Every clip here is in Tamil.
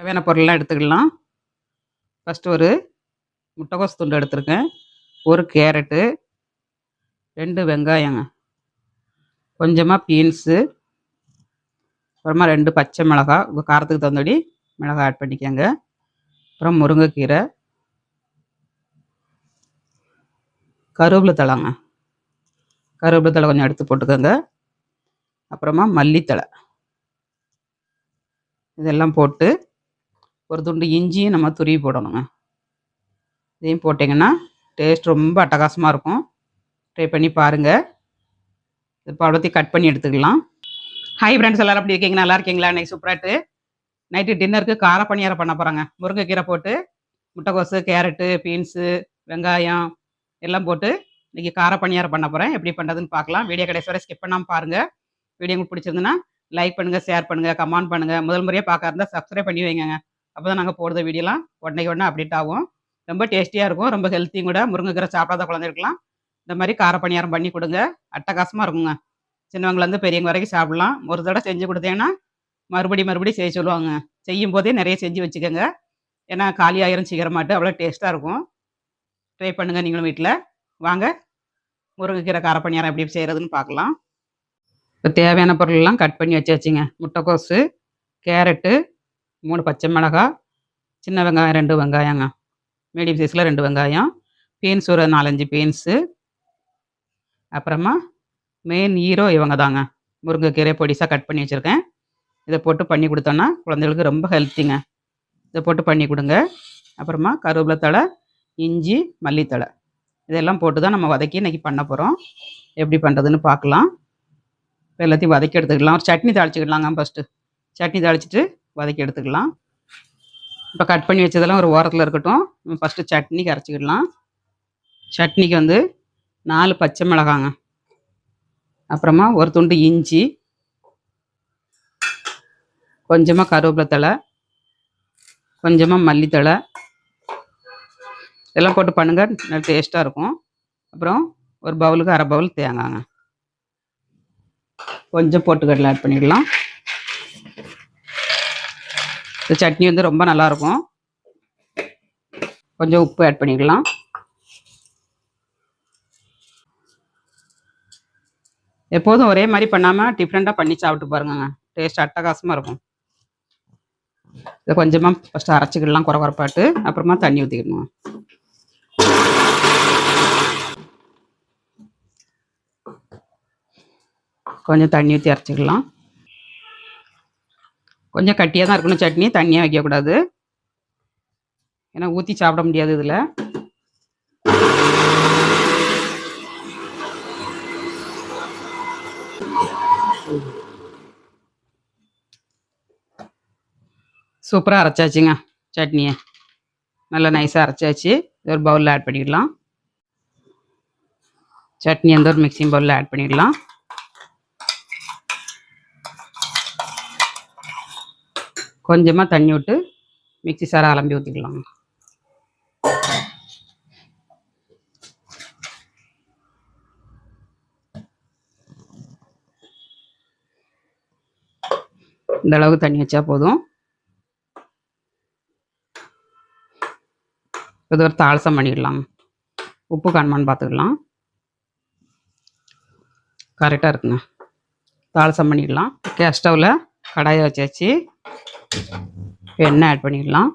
தேவையான பொருள்லாம் எடுத்துக்கலாம். ஃபஸ்ட்டு ஒரு முட்டைக்கோஸ் துண்டு எடுத்திருக்கேன். ஒரு கேரட்டு ரெண்டு வெங்காயங்க. கொஞ்சமாக பீன்ஸு அப்புறமா ரெண்டு பச்சை மிளகா உங்கள் காரத்துக்கு தகுந்தபடி மிளகாய் ஆட் பண்ணிக்கோங்க. அப்புறம் முருங்கைக்கீரை. கருவேப்பிலை தழைங்க. கருவேப்பிலை தழை கொஞ்சம் எடுத்து போட்டுக்கோங்க. அப்புறமா மல்லித்தழை. இதெல்லாம் போட்டு ஒரு துண்டு இஞ்சியும் நம்ம துருவி போடணுங்க. இதையும் போட்டிங்கன்னா டேஸ்ட் ரொம்ப அட்டகாசமாக இருக்கும். ட்ரை பண்ணி பாருங்கள் இப்போ அவ்வளோத்தையும் கட் பண்ணி எடுத்துக்கலாம். ஹாய் ஃப்ரெண்ட்ஸ் எல்லாரும் அப்படி இருக்கீங்க? நல்லா இருக்கீங்களா? இன்னைக்கு சூப்பராட்டு நைட்டு டின்னருக்கு கார பணியாரம் பண்ண போகிறாங்க முருங்கைக்கீரை போட்டு முட்டைக்கோசு கேரட்டு பீன்ஸு வெங்காயம் எல்லாம் போட்டு இன்றைக்கி கார பணியாரம் பண்ண போகிறேன் எப்படி பண்ணுறதுன்னு பார்க்கலாம். வீடியோ கடைசி வரை ஸ்கிப் பண்ணாமல் பாருங்கள் வீடியோ உங்களுக்கு பிடிச்சிருந்துன்னா லைக் பண்ணுங்கள் ஷேர் பண்ணுங்கள் கமெண்ட் பண்ணுங்கள் முதல் முறையாக பார்க்க இருந்தால் சப்ஸ்கிரைப் பண்ணி வைங்க அப்போ தான் நாங்கள் போடுற வீடியோலாம் உடனே உடனே அப்டேட் ஆகும். ரொம்ப டேஸ்டியாக இருக்கும். ரொம்ப ஹெல்த்தியும் கூட. முருங்கைக்கீரை சாப்பிடாத குழந்தைருக்கலாம் இந்த மாதிரி கார பணியாரம் பண்ணி கொடுங்க. அட்டகாசமாக இருக்குங்க. சின்னவங்கலேருந்து பெரியவங்க வரைக்கும் சாப்பிடலாம். ஒரு தடவை செஞ்சு கொடுத்தீங்கன்னா மறுபடி மறுபடியும் செய்ய சொல்லுவாங்க. செய்யும் போதே நிறைய செஞ்சு வச்சுக்கோங்க. ஏன்னா காலி ஆயிரம் சீக்கிரமாட்டு. அவ்வளோ டேஸ்ட்டாக இருக்கும். ட்ரை பண்ணுங்கள் நீங்களும் வீட்டில் வாங்க. முருங்கைக்கீரை கார பணியாரம் எப்படி செய்கிறதுன்னு பார்க்கலாம். இப்போ தேவையான பொருளெல்லாம் கட் பண்ணி வச்சாச்சுங்க. முட்டைக்கோஸு கேரட்டு மூணு பச்சை மிளகா சின்ன வெங்காயம் ரெண்டு வெங்காயங்க. மீடியம் சைஸில் ரெண்டு வெங்காயம். பீன்ஸ் ஒரு நாலஞ்சு பீன்ஸு. அப்புறமா மெயின் ஹீரோ இவங்க தாங்க முருங்கைக்கீரை பொடிசாக கட் பண்ணி வச்சுருக்கேன். இதை போட்டு பண்ணி கொடுத்தோன்னா குழந்தைகளுக்கு ரொம்ப ஹெல்த்திங்க இதை போட்டு பண்ணி கொடுங்க. அப்புறமா கருவேப்பிலை தழை இஞ்சி மல்லித்தழை. இதெல்லாம் போட்டு தான் நம்ம வதக்கி இன்றைக்கி பண்ண போகிறோம் எப்படி பண்ணுறதுன்னு பார்க்கலாம். இப்போ எல்லாத்தையும் வதக்கி எடுத்துக்கலாம். ஒரு சட்னி தாளிச்சிக்கிடலாங்க ஃபஸ்ட்டு சட்னி தாளிச்சிட்டு வதக்கி எடுத்துக்கலாம். இப்போ கட் பண்ணி வச்சதெல்லாம் ஒரு ஓரத்தில் இருக்கட்டும். ஃபஸ்ட்டு சட்னிக்கு அரைச்சிக்கிடலாம் சட்னிக்கு வந்து நாலு பச்சை மிளகாங்க. அப்புறமா ஒரு துண்டு இஞ்சி. கொஞ்சமாக கருவேப்பிலை தழை. கொஞ்சமாக மல்லித்தழை. இதெல்லாம் போட்டு பண்ணுங்கள் நல்லா டேஸ்ட்டாக இருக்கும். அப்புறம் ஒரு பவுலுக்கு அரை பவுல் தேங்காங்க கொஞ்சம் பொட்டுக்கடலை ஆட் பண்ணிடலாம் இந்த சட்னி வந்து ரொம்ப நல்லாயிருக்கும் கொஞ்சம் உப்பு ஆட் பண்ணிக்கலாம். எப்போதும் ஒரே மாதிரி பண்ணாமல் டிஃப்ரெண்ட்டாக பண்ணி சாப்பிட்டு பாருங்க டேஸ்ட் அட்டகாசமாக இருக்கும். இதை கொஞ்சமாக ஃபஸ்ட்டு அரைச்சிக்கிடலாம் குறை குறைப்பாட்டு அப்புறமா தண்ணி ஊற்றிக்கணும் கொஞ்சம் தண்ணி ஊற்றி அரைச்சிக்கலாம். கொஞ்சம் கட்டியாக தான் இருக்கணும். சட்னி தண்ணியாக வைக்கக்கூடாது. ஏன்னா ஊற்றி சாப்பிட முடியாது இதில். சூப்பராக அரைச்சாச்சுங்க சட்னியை. நல்லா நைஸாக அரைச்சாச்சு. இது ஒரு பவுலில் ஆட் பண்ணிடலாம். சட்னி எந்த ஒரு மிக்சிங் பவுலில் ஆட் பண்ணிடலாம். கொஞ்சமாக தண்ணி விட்டு மிக்சி சாரை அலம்பி ஊற்றிக்கலாம் இந்த அளவுக்கு தண்ணி வச்சா போதும். இது ஒரு தாளசம் பண்ணிடலாம். உப்பு காணுமான்னு பார்த்துக்கலாம் கரெக்டாக இருக்குங்க. தாளசம் பண்ணிடலாம். கேஸ் ஸ்டவ்வில் கடாயை வச்சாச்சு. எண்ணெய் ஆட் பண்ணிடலாம்?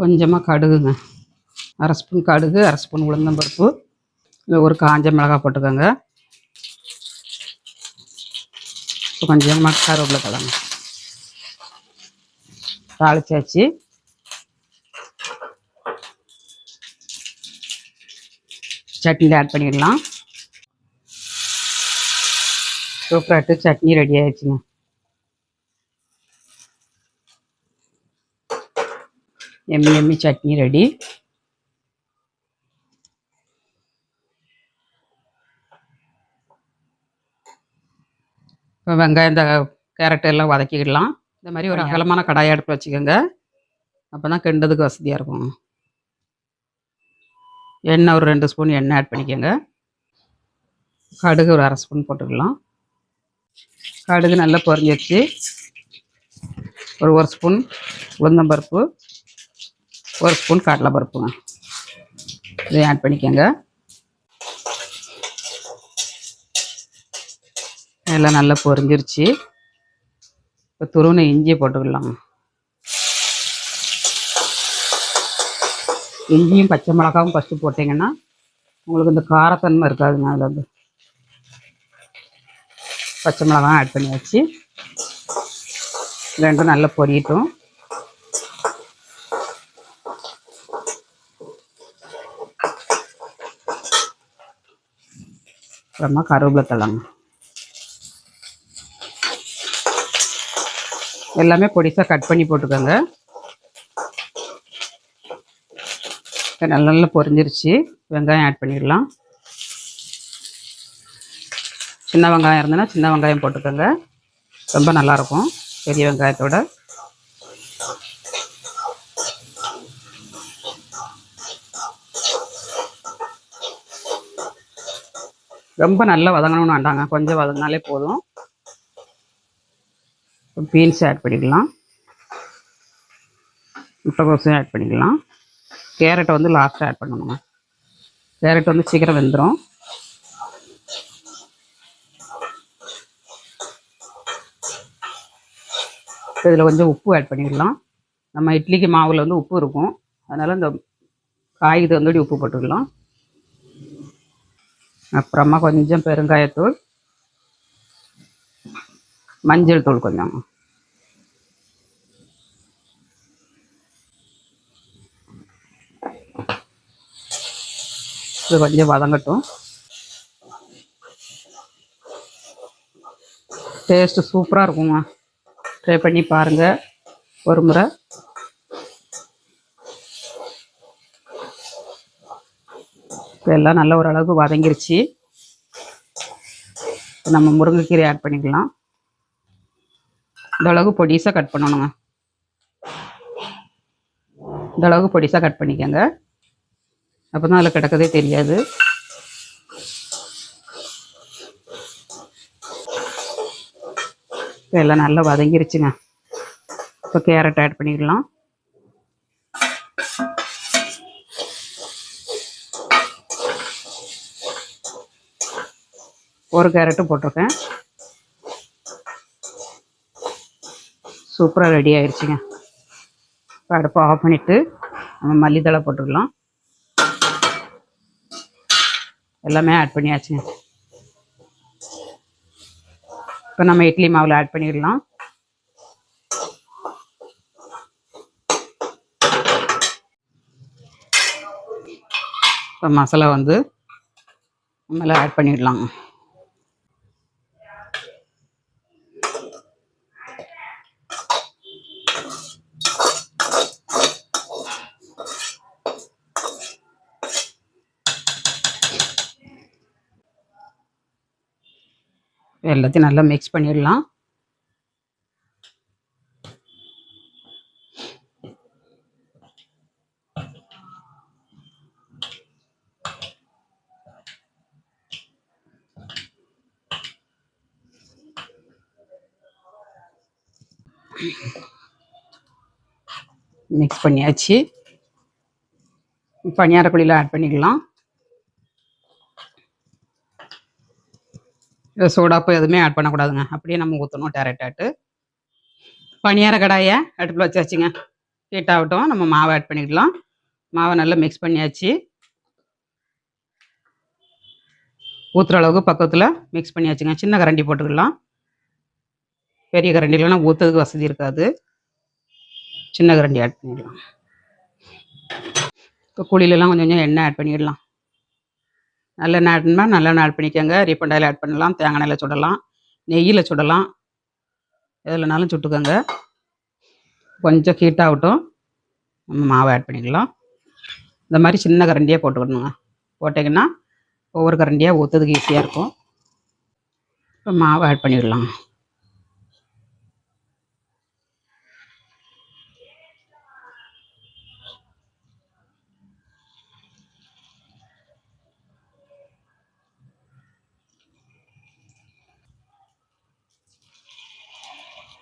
கொஞ்சமாக கடுகுங்க. அரை ஸ்பூன் கடுகு அரை ஸ்பூன் உளுந்தம்பருப்பு. இல்லை ஒரு காஞ்ச மிளகாய் போட்டுக்கோங்க. இப்போ கொஞ்சமாக கருவேப்பிலை கிழங்கு தாளிச்சாச்சு. சட்னியில் ஆட் பண்ணிடலாம். சூப்பராட்டு சட்னி ரெடி ஆயிடுச்சுங்க. எம்மி எம்மி சட்னி ரெடி இப்போ வெங்காயம் இந்த கேரட் எல்லாம் வதக்கிக்கிடலாம். இந்த மாதிரி ஒரு அகலமான கடாயை அடுப்பு வச்சுக்கோங்க. அப்போ தான் கிண்டதுக்கு வசதியாக இருக்கும் எண்ணெய் ஒரு ரெண்டு ஸ்பூன் எண்ணெய் ஆட் பண்ணிக்கோங்க. கடுகு ஒரு அரை ஸ்பூன் போட்டுக்கலாம். கடுகு நல்லா பொரிஞ்சிருச்சு. ஒரு ஒரு ஸ்பூன் உளுந்தம்பருப்பு ஒரு ஸ்பூன் கடலைப்பருப்புங்க இதையும் ஆட் பண்ணிக்கோங்க. எல்லாம் நல்லா பொரிஞ்சிருச்சு. இப்போ துருவின இஞ்சியை போட்டுக்கலாம். இஞ்சியும் பச்சை மிளகாவும் ஃபஸ்ட்டு போட்டிங்கன்னா உங்களுக்கு இந்த காரத்தன்மை இருக்காதுங்க. அதில் வந்து பச்சை மிளகாய் ஆட் பண்ணியாச்சு ரெண்டும் நல்லா பொரியட்டும். அப்புறமா கருவேப்பிலை தழங்க எல்லாமே பொடிசாக கட் பண்ணி போட்டுக்கோங்க. நல்லா நல்ல நல்லா பொரிஞ்சிருச்சு. வெங்காயம் ஆட் பண்ணிடலாம். சின்ன வெங்காயம் இருந்ததுன்னா சின்ன வெங்காயம் போட்டுக்கோங்க. ரொம்ப நல்லாயிருக்கும். பெரிய வெங்காயத்தோட. ரொம்ப நல்லா வதங்கணும்னு வேண்டாங்க. கொஞ்சம் வதங்கினாலே போதும். பீன்ஸ் ஆட் பண்ணிக்கலாம். முட்டைக்கோஸும் ஆட் பண்ணிக்கலாம். கேரட்டை வந்து லாஸ்ட்டாக ஆட் பண்ணணுங்க. கேரட் வந்து சீக்கிரம் வெந்துடும் இதில் கொஞ்சம் உப்பு ஆட் பண்ணிடலாம் நம்ம இட்லிக்கு மாவில் வந்து உப்பு இருக்கும். அதனால் இந்த காய்க்கு தந்தோடி உப்பு போட்டுக்கலாம். அப்புறமா கொஞ்சம் பெருங்காயத்தூள். மஞ்சள் தூள் கொஞ்சம். இது கொஞ்சம் வதங்கட்டும். டேஸ்ட்டு சூப்பராக இருக்குங்க ட்ரை பண்ணி பாருங்கள் ஒரு முறை. இப்போ எல்லாம் நல்ல ஓரளவுக்கு வதங்கிருச்சு. இப்போ நம்ம முருங்கைக்கீரை ஆட் பண்ணிக்கலாம். இந்த அளவுக்கு பொடிசாக கட் பண்ணணுங்க. இந்த அளவுக்கு பொடிசாக கட் பண்ணிக்கோங்க. அப்போ தான் அதில் கிடக்கதே தெரியாது. இப்போ எல்லாம் நல்லா வதங்கிருச்சுங்க. இப்போ கேரட் ஆட் பண்ணிடலாம். ஒரு கேரட்டும் போட்டிருக்கேன். சூப்பராக ரெடி ஆயிடுச்சுங்க இப்போ அடுப்பை ஆஃப் பண்ணிவிட்டு நம்ம மல்லித்தழை போட்டுக்கலாம் எல்லாமே ஆட் பண்ணியாச்சுங்க. இப்போ நம்ம இட்லி மாவில் ஆட் பண்ணிடலாம். இப்போ மசாலா வந்து மேலே ஆட் பண்ணிடலாம். எல்லாத்தையும் நல்லா மிக்ஸ் பண்ணிடலாம். மிக்ஸ் பண்ணியாச்சு. பனியார குழியில் ஆட் பண்ணிக்கலாம் சோடாப்பு எதுவுமே ஆட் பண்ணக்கூடாதுங்க. அப்படியே நம்ம ஊற்றணும் டேரெக்டாட்டு பனியார கடாயை அடுப்பில் வச்சாச்சுங்க ஹீட் ஆகட்டும் நம்ம மாவை ஆட் பண்ணிக்கலாம். மாவை நல்லா மிக்ஸ் பண்ணியாச்சு. ஊற்றுற அளவுக்கு பக்கத்தில் மிக்ஸ் பண்ணியாச்சுங்க. சின்ன கரண்டி போட்டுக்கலாம். பெரிய கரண்டி இல்லைன்னா ஊற்றுறதுக்கு வசதி இருக்காது. சின்ன கரண்டி ஆட் பண்ணிடலாம் இப்போ குழியிலலாம் கொஞ்சம் கொஞ்சம் எண்ணெய் ஆட் பண்ணிடலாம். நல்ல ஆட் பண்ணால் நாள் ஆட் பண்ணிக்கோங்க. ரீஃபண்ட் ஆயில் ஆட் பண்ணலாம் தேங்காய் எண்ணெயில் சுடலாம் நெய்யில் சுடலாம். எதுலனாலும் சுட்டுக்கோங்க. கொஞ்சம் ஹீட் ஆகட்டும். நம்ம மாவை ஆட் பண்ணிக்கலாம். இந்த மாதிரி சின்ன கரண்டியாக போட்டுக்கணுங்க. போட்டிங்கன்னா ஒவ்வொரு கரண்டியாக ஊற்றுறதுக்கு ஈஸியாக இருக்கும். இப்போ மாவை ஆட் பண்ணிடலாம்.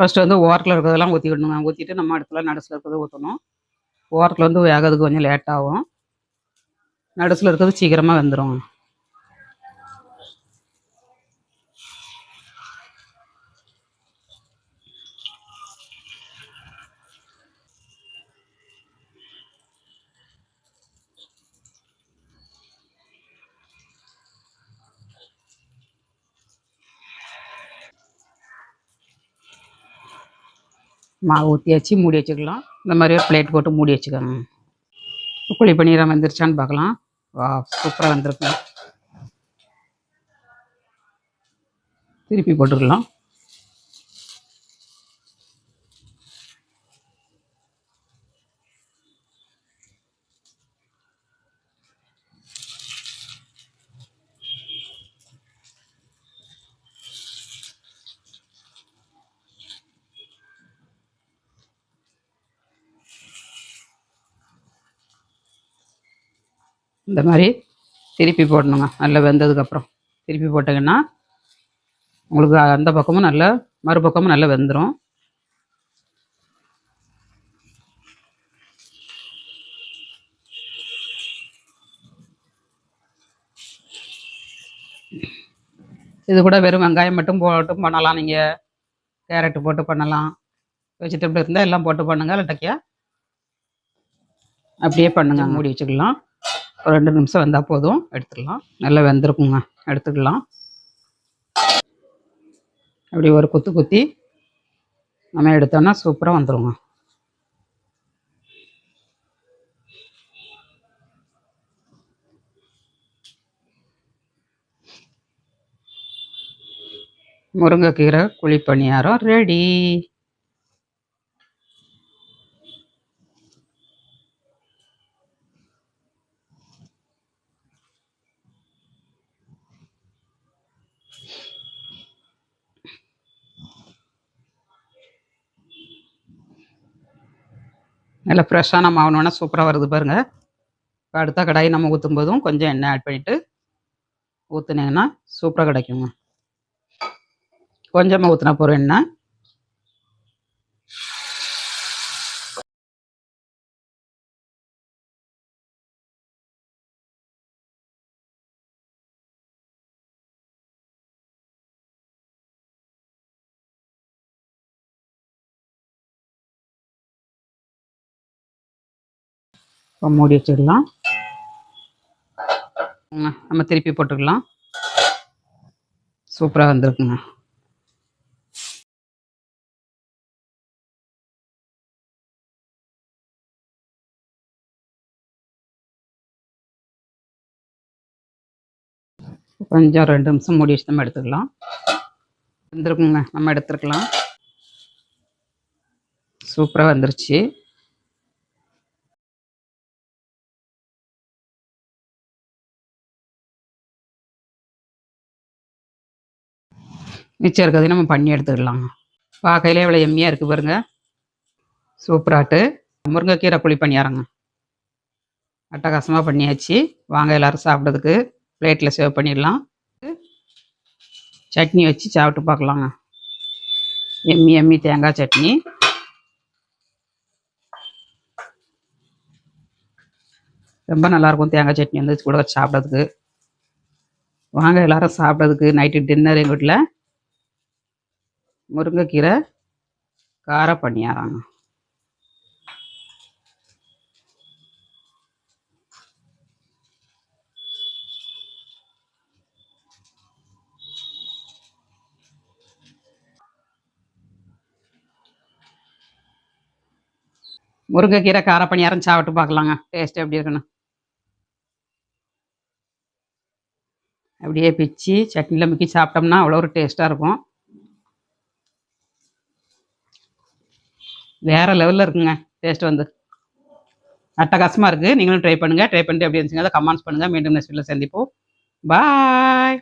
ஃபர்ஸ்ட் வந்து ஓரத்தில் இருக்கிறதெல்லாம் ஊற்றி விடணுங்க ஊற்றிட்டு நம்ம இடத்துல நடுசில் இருக்கிறத ஊற்றணும் ஓரத்தில் வந்து வேகிறதுக்கு கொஞ்சம் லேட் ஆகும். நடுசில் இருக்கிறது சீக்கிரமாக வெந்துடும் மாவு ஊற்றியாச்சு மூடி வச்சுக்கலாம். இந்த மாதிரி ஒரு பிளேட் போட்டு மூடி வச்சுக்கோங்க. குழி பன்னீரம் வந்துருச்சான்னு பார்க்கலாம். வா சூப்பராக வந்திருக்கு திருப்பி போட்டுக்கலாம். இந்த மாதிரி திருப்பி போடணுங்க. நல்லா வெந்ததுக்கப்புறம். திருப்பி போட்டிங்கன்னா உங்களுக்கு அந்த பக்கமும் நல்லா மறுபக்கமும் நல்லா வெந்துடும் இது கூட வெறும் வெங்காயம் மட்டும் போட்டு பண்ணலாம். நீங்கள் கேரட்டு போட்டு பண்ணலாம். வெஜிடபிள் இருந்தால் எல்லாம் போட்டு பண்ணுங்கள் இல்லாட்டக்கியா அப்படியே பண்ணுங்க. மூடி வச்சுக்கலாம். ஒரு ரெண்டு நிமிஷம் வெந்தால் போதும். எடுத்துடலாம். நல்லா வெந்திருக்குங்க. எடுத்துக்கலாம். அப்படி ஒரு குத்து குத்தி நம்ம எடுத்தோன்னா சூப்பராக வந்துருங்க. முருங்கைக்கீரை குழி பணியாரம் ரெடி. நல்லா ஃப்ரெஷ்ஷாக நம்ம மாவுனோன்னா சூப்பராக வருது பாருங்கள் அடுத்த கடாயை நம்ம ஊற்றும் போதும் கொஞ்சம் எண்ணெய் ஆட் பண்ணிவிட்டு ஊற்றுனீங்கன்னா சூப்பராக கிடைக்குங்க. கொஞ்சமாக ஊற்றினா போகிற எண்ணெய். மூடி வச்சிடலாம். நம்ம திருப்பி போட்டுக்கலாம். சூப்பராக வந்திருக்குங்க. கொஞ்சம் ரெண்டு நிமிஷம் மூடி வச்சு நம்ம எடுத்துக்கலாம். வந்துருக்குங்க நம்ம எடுத்துருக்கலாம். சூப்பராக வந்துருச்சு. மிச்சம் இருக்கிறதையும் நம்ம பண்ணி எடுத்துக்கலாம் பார்க்கையிலே இவ்வளோ எம்மியாக இருக்குது பாருங்க. சூப்பராட்டு முருங்கைக்கீரை குழி பண்ணியாரங்க. அட்டகாசமாக பண்ணியாச்சு. வாங்க எல்லாரும் சாப்பிட்றதுக்கு பிளேட்டில் சேவ் பண்ணிடலாம். சட்னி வச்சு சாப்பிட்டு பார்க்கலாங்க. எம்மி எம்மி தேங்காய் சட்னி. ரொம்ப நல்லாயிருக்கும் தேங்காய் சட்னி வந்து கூட சாப்பிட்றதுக்கு. வாங்க எல்லாரும் சாப்பிட்றதுக்கு நைட்டு டின்னர் எங்கள் வீட்டில் முருங்கைக்கீரை கார பணியாராங்க. முருங்கைக்கீரை கார பணியாரம் சாப்பிட்டு பார்க்கலாங்க. டேஸ்ட் எப்படி இருக்குன்னு. அப்படியே பிச்சு சட்னியில் முக்கி சாப்பிட்டோம்னா அவ்வளோ ஒரு டேஸ்ட்டாக இருக்கும். வேற லெவலில் இருக்குங்க டேஸ்ட் வந்து. அட்டகாசமாக இருக்குது நீங்களும் ட்ரை பண்ணுங்கள் ட்ரை பண்ணிட்டு எப்படி இருந்துச்சுங்க அதை கமெண்ட்ஸ் பண்ணுங்கள் மீண்டும் நெக்ஸ்ட் வீடியோவில் சந்திப்போம். பாய்